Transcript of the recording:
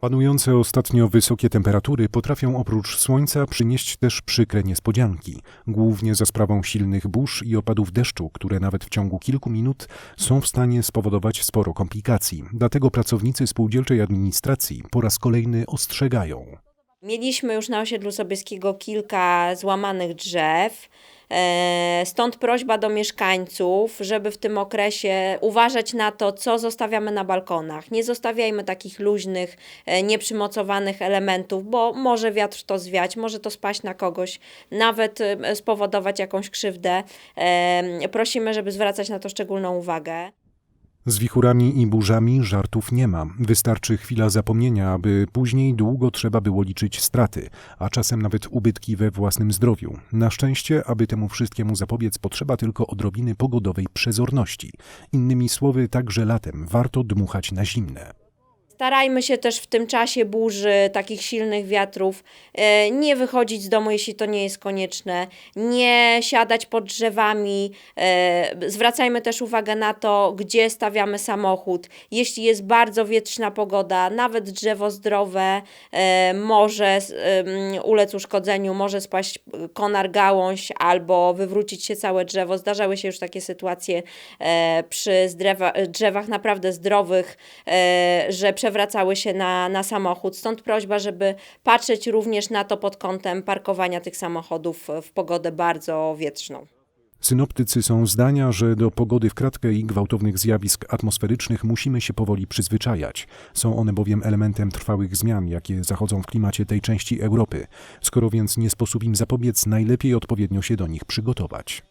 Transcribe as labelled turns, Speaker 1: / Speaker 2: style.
Speaker 1: Panujące ostatnio wysokie temperatury potrafią oprócz słońca przynieść też przykre niespodzianki, głównie za sprawą silnych burz i opadów deszczu, które nawet w ciągu kilku minut są w stanie spowodować sporo komplikacji. Dlatego pracownicy spółdzielczej administracji po raz kolejny ostrzegają.
Speaker 2: Mieliśmy już na osiedlu Sobieskiego kilka złamanych drzew. e, Stąd prośba do mieszkańców, żeby w tym okresie uważać na to, co zostawiamy na balkonach. Nie zostawiajmy takich luźnych, e, nieprzymocowanych elementów, bo może wiatr to zwiać, może to spaść na kogoś, nawet e, spowodować jakąś krzywdę. Prosimy, żeby zwracać na to szczególną uwagę.
Speaker 1: Z wichurami i burzami żartów nie ma. Wystarczy chwila zapomnienia, aby później długo trzeba było liczyć straty, a czasem nawet ubytki we własnym zdrowiu. Na szczęście, aby temu wszystkiemu zapobiec, potrzeba tylko odrobiny pogodowej przezorności. Innymi słowy, także latem warto dmuchać na zimne.
Speaker 2: Starajmy się też w tym czasie burzy, takich silnych wiatrów, e, nie wychodzić z domu, jeśli to nie jest konieczne, nie siadać pod drzewami. e, Zwracajmy też uwagę na to, gdzie stawiamy samochód. Jeśli jest bardzo wietrzna pogoda, nawet drzewo zdrowe e, może ulec uszkodzeniu, może spaść konar gałąź albo wywrócić się całe drzewo. Zdarzały się już takie sytuacje przy drzewach naprawdę zdrowych, że przewracały się na, na samochód. Stąd prośba, żeby patrzeć również na to pod kątem parkowania tych samochodów w pogodę bardzo wietrzną.
Speaker 1: Synoptycy są zdania, że do pogody w kratkę i gwałtownych zjawisk atmosferycznych musimy się powoli przyzwyczajać. Są one bowiem elementem trwałych zmian, jakie zachodzą w klimacie tej części Europy. Skoro więc nie sposób im zapobiec, najlepiej odpowiednio się do nich przygotować.